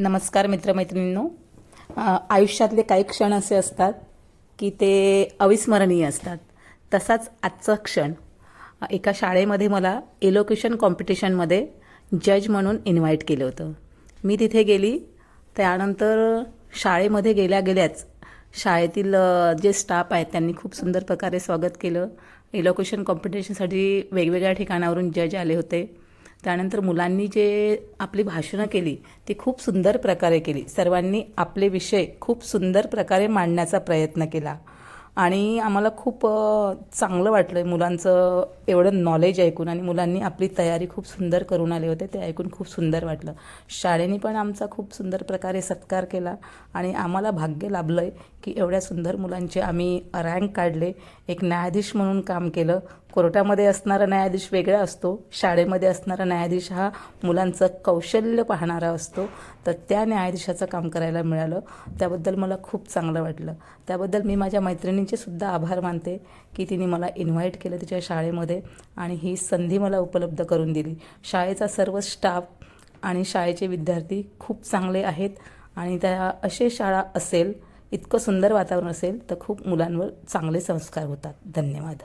नमस्कार मित्रमैत्रिणींनो. आयुष्यातले काही क्षण असे असतात की ते अविस्मरणीय असतात. तसाच आजचा क्षण एका शाळेमध्ये मला एलोकेशन कॉम्पिटिशनमध्ये जज म्हणून इन्व्हाइट केलं होतं. मी तिथे गेली त्यानंतर शाळेमध्ये गेल्या गेल्याच शाळेतील जे स्टाफ आहेत त्यांनी खूप सुंदर प्रकारे स्वागत केलं. एलोकेशन कॉम्पिटिशनसाठी वेगवेगळ्या ठिकाणावरून जज आले होते. त्यानंतर मुलांनी जे आपली भाषणं केली ती खूप सुंदर प्रकारे केली. सर्वांनी आपले विषय खूप सुंदर प्रकारे मांडण्याचा प्रयत्न केला. आणि आम्हाला खूप चांगलं वाटलं मुलांचं एवढं नॉलेज ऐकून आणि मुलांनी आपली तयारी खूप सुंदर करून आले होते ते ऐकून खूप सुंदर वाटलं. शाळेने पण आमचा खूप सुंदर प्रकारे सत्कार केला आणि आम्हाला भाग्य लाभलं आहे की एवढ्या सुंदर मुलांचे आम्ही रँक काढले. एक न्यायाधीश म्हणून काम केलं कोर्टामध्ये असणारा न्यायाधीश वेगळा असतो. शाळेमध्ये असणारा न्यायाधीश हा मुलांचं कौशल्य पाहणारा असतो. तर त्या न्यायाधीशाचं काम करायला मिळालं. त्याबद्दल मला खूप चांगलं वाटलं. त्याबद्दल मी माझ्या मैत्रिणींचे सुद्धा आभार मानते की तिने मला इन्व्हाइट केलं तिच्या शाळेमध्ये आणि ही संधी मला उपलब्ध करून दिली. शाळेचा सर्व स्टाफ आणि शाळेचे विद्यार्थी खूप चांगले आहेत आणि त्या असे शाळा असेल इतकं सुंदर वातावरण असेल तर खूप मुलांवर चांगले संस्कार होतात. धन्यवाद.